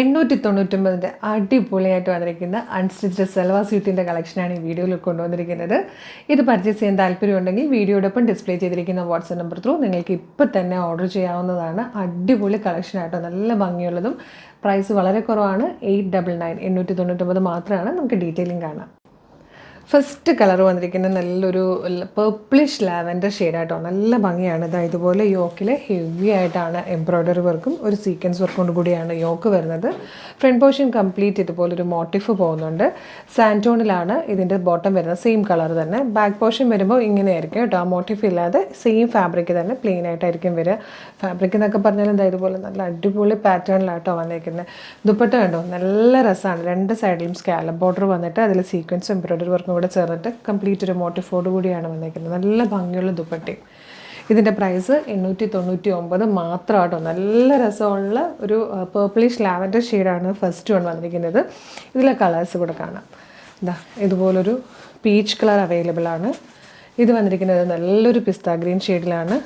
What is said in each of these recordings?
എണ്ണൂറ്റി തൊണ്ണൂറ്റൊമ്പതിന്റെ അടിപൊളിയായിട്ട് വന്നിരിക്കുന്ന അൺസ്റ്റിച്ച്ഡ് സെൽവാ സ്യൂട്ടിന്റെ കളക്ഷനാണ് ഈ വീഡിയോയിൽ കൊണ്ടുവന്നിരിക്കുന്നത്. ഇത് പർച്ചേസ് ചെയ്യാൻ താല്പര്യമുണ്ടെങ്കിൽ വീഡിയോടൊപ്പം ഡിസ്പ്ലേ ചെയ്തിരിക്കുന്ന വാട്സപ്പ് നമ്പർ ത്രൂ നിങ്ങൾക്ക് ഇപ്പോൾ തന്നെ ഓർഡർ ചെയ്യാവുന്നതാണ്. അടിപൊളി കളക്ഷനായിട്ടോ നല്ല ഭംഗിയുള്ളതും പ്രൈസ് വളരെ കുറവാണ്. എയ്റ്റ് ഡബിൾ നയൻ എണ്ണൂറ്റി തൊണ്ണൂറ്റൊമ്പത് മാത്രമാണ്. നമുക്ക് ഡീറ്റെയിലിംഗ് കാണാം. ഫസ്റ്റ് കളർ വന്നിരിക്കുന്ന നല്ലൊരു പേർപ്പിളിഷ് ലാവൻഡർ ഷെയ്ഡായിട്ടോ നല്ല ഭംഗിയാണ്. ഇതാ ഇതുപോലെ യോക്കിൽ ഹെവി ആയിട്ടാണ് എംബ്രോയ്ഡറി വർക്കും ഒരു സീക്വൻസ് വർക്കും കൂടിയാണ് യോക്ക് വരുന്നത്. ഫ്രണ്ട് പോർഷൻ കംപ്ലീറ്റ് ഇതുപോലൊരു മോട്ടിഫ് പോകുന്നുണ്ട്. സാന്റോണിലാണ് ഇതിന്റെ ബോട്ടം വരുന്നത്. സെയിം കളർ തന്നെ. ബാക്ക് പോർഷൻ വരുമ്പോൾ ഇങ്ങനെയായിരിക്കും കേട്ടോ. ആ മോട്ടിഫ് ഇല്ലാതെ സെയിം ഫാബ്രിക് തന്നെ പ്ലെയിൻ ആയിട്ടായിരിക്കും വരിക. ഫാബ്രിക് എന്നൊക്കെ പറഞ്ഞാൽ എന്താ ഇതുപോലെ നല്ല അടിപൊളി പാറ്റേണിലാട്ടോ വന്നേക്കുന്നത് ദുപ്പട്ട കണ്ടോ? നല്ല രസമാണ് രണ്ട് സൈഡിലും സ്കാലം ബോർഡർ വന്നിട്ട് അതിൽ സീക്വൻസ് എംബ്രോയ്ഡറി വർക്കും കൂടെ ചേർന്നിട്ട് കംപ്ലീറ്റ് ഒരു മോട്ടിഫോട് കൂടിയാണ് വന്നേക്കുന്നത് നല്ല ഭംഗിയുള്ള ദുപ്പട്ടയും. ഇതിന്റെ പ്രൈസ് എണ്ണൂറ്റി തൊണ്ണൂറ്റി ഒമ്പത് മാത്രമാട്ടോ നല്ല രസമുള്ള ഒരു പേർപ്പിളിഷ് ലാവൻഡർ ഷെയ്ഡാണ് ഫസ്റ്റ് വൺ വന്നിരിക്കുന്നത്. ഇതിലെ കളേഴ്സ് കൂടെ കാണാം. ഇതാ ഇതുപോലൊരു പീച്ച് കളർ അവൈലബിൾ ആണ്. ഇത് വന്നിരിക്കുന്നത് നല്ലൊരു പിസ്ത ഗ്രീൻ ഷെയ്ഡിലാണ്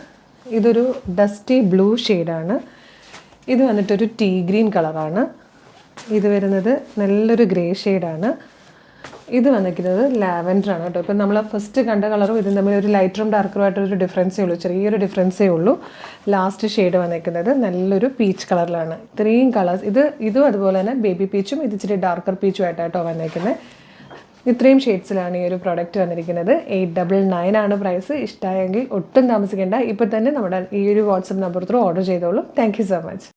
ഇതൊരു ഡസ്റ്റി ബ്ലൂ ഷെയ്ഡാണ് ഇത് വന്നിട്ടൊരു ടീ ഗ്രീൻ കളറാണ് ഇത് വരുന്നത് നല്ലൊരു ഗ്രേ ഷെയ്ഡാണ് ഇത് വന്നിരിക്കുന്നത് ലാവൻഡർ ആണ് കേട്ടോ. ഇപ്പം നമ്മൾ ഫസ്റ്റ് കണ്ട കളറും ഇതും തമ്മിൽ ഒരു ലൈറ്ററും ഡാർക്കറും ആയിട്ട് ഒരു ഡിഫറൻസേ ഉള്ളൂ. ചെറിയൊരു ഡിഫറൻസേ ഉള്ളൂ. ലാസ്റ്റ് ഷെയ്ഡ് വന്നിരിക്കുന്നത് നല്ലൊരു പീച്ച് കളറിലാണ് ഇത്രയും കളേഴ്സ് ഇത് ഇതും അതുപോലെ തന്നെ ബേബി പീച്ചും ഇത് ഇച്ചിരി ഡാർക്കർ പീച്ചും ആയിട്ടാട്ടോ വന്നിരിക്കുന്നത് ഇത്രയും ഷെയ്ഡ്സിലാണ് ഈ ഒരു പ്രോഡക്റ്റ് വന്നിരിക്കുന്നത്. എയ്റ്റ് ഡബിൾ നയൻ ആണ് പ്രൈസ് ഇഷ്ടമായെങ്കിൽ ഒട്ടും താമസിക്കേണ്ട. ഇപ്പം തന്നെ നമ്മുടെ ഈ ഒരു വാട്സപ്പ് നമ്പർ ത്രൂ ഓർഡർ ചെയ്തോളൂ. Thank so much